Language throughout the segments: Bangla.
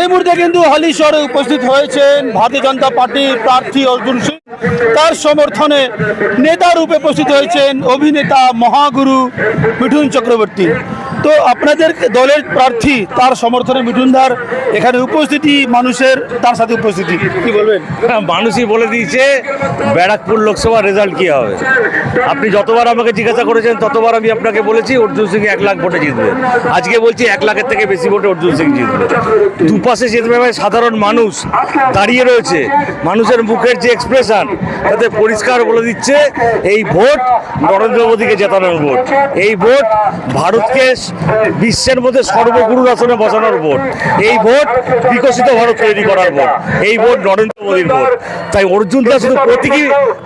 এই মুহূর্তে কিন্তু হালিশহরে উপস্থিত হয়েছেন ভারতীয় জনতা পার্টির প্রার্থী অর্জুন সিং। তার সমর্থনে নেতা রূপে উপস্থিত হয়েছেন অভিনেতা মহাগুরু মিঠুন চক্রবর্তী। তো আপনাদের দলের প্রার্থী তার সমর্থনে মিঠুনদার এখানে উপস্থিতি মানুষের তার সাথে উপস্থিতি। কি বলবেন? হ্যাঁ, মানুষই বলে দিয়েছে ব্যারাকপুর লোকসভার রেজাল্ট কি হবে? আপনি যতবার আমাকে জিজ্ঞাসা করেছেন ততবার আমি আপনাকে বলেছি অর্জুন সিং এক লাখ ভোটে জিতবে। আজকে বলছি এক লাখের থেকে বেশি ভোটে অর্জুন সিং জিতবে। দুপাশে জিতবে সাধারণ মানুষ দাঁড়িয়ে রয়েছে মানুষের মুখের যে এক্সপ্রেশন তাতে পরিষ্কার বলে দিচ্ছে এই ভোট নরেন্দ্র মোদীকে জেতানোর ভোট। এই ভোট ভারতকে বিশ্বের মধ্যে সর্বগুরুর আসনে বসানোর ভোট। এই ভোট বিকশিত ভারত তৈরি করার ভোট। এই ভোট নরেন্দ্র মোদীর ভোট। তাই অর্জুন দাস শুধু প্রতীকী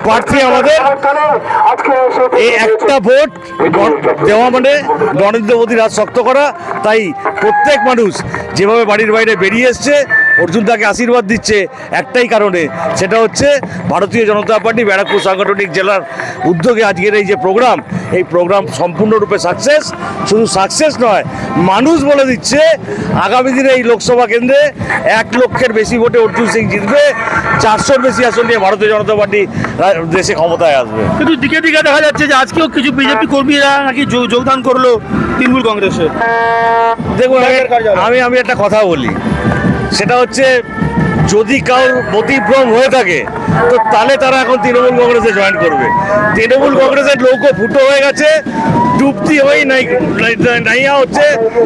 প্রার্থী আমাদের। এই একটা ভোট দেওয়া মানে নরেন্দ্র মোদীর হাত শক্ত করা। তাই প্রত্যেক মানুষ যেভাবে বাড়ির বাইরে বেরিয়ে এসছে অর্জুন তাকে আশীর্বাদ দিচ্ছে একটাই কারণে সেটা হচ্ছে ভারতীয় জনতা পার্টি ব্যারাকপুর সাংগঠনিক জেলার উদ্যোগে আজকের এই যে প্রোগ্রাম এই প্রোগ্রাম সম্পূর্ণরূপে সাকসেস শুধু সাকসেস নয় মানুষ বলে দিচ্ছে আগামী দিনে এই লোকসভা কেন্দ্রে এক লক্ষের বেশি ভোটে অর্জুন সিং জিতবে চারশোর বেশি আসন নিয়ে ভারতীয় জনতা পার্টি দেশে ক্ষমতায় আসবে কিন্তু দিকে দিকে দেখা যাচ্ছে যে আজকেও কিছু বিজেপি কর্মীরা নাকি যোগ- যোগদান করল তৃণমূল কংগ্রেসে দেখুন। আমি আমি একটা কথা বলি সেটা হচ্ছে যদি কারোর মতিভ্রম হয়ে থাকে, তো তাহলে তারা এখন তৃণমূল কংগ্রেসে জয়েন করবে। তৃণমূল কংগ্রেসের নৌকো ফুটো হয়ে গেছে, ডুবতি হয়ে নাই, নাই- নাইয়া হচ্ছে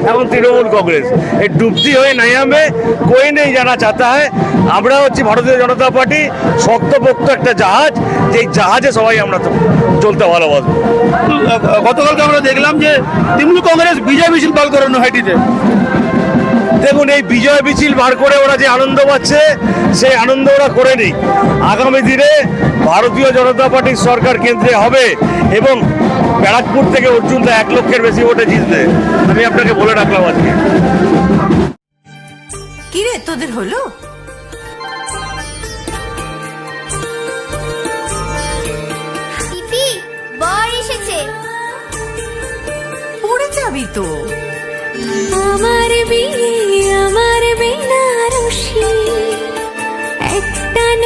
এখন তৃণমূল কংগ্রেস। এই ডুবতি হয়ে নাইয়ামে কই নেই জানা চাতা হয় আমরা হচ্ছি ভারতীয় জনতা পার্টি, শক্তপোক্ত একটা জাহাজ, যেই জাহাজে সবাই আমরা চলতে ভালোবাসবো। গতকালকে আমরা দেখলাম যে তৃণমূল কংগ্রেস বিজয় মিছিল দল করানো হাইটিতে দেখুন এই বিজয় মিছিল বার করে ওরা যে আনন্দ পাচ্ছে সেই আনন্দ ওরা করে নিক আগামী দিনে ভারতীয় জনতা পার্টির সরকার কেন্দ্রে হবে এবং ব্যারাকপুর থেকে অর্জুন দা এক লক্ষের বেশি ভোটে জিতবে। আমি আপনাকে বলে রাখলাম আজকে। কিরে তোদের হলো? পড়ে যাবি তো। আমার বিয়ে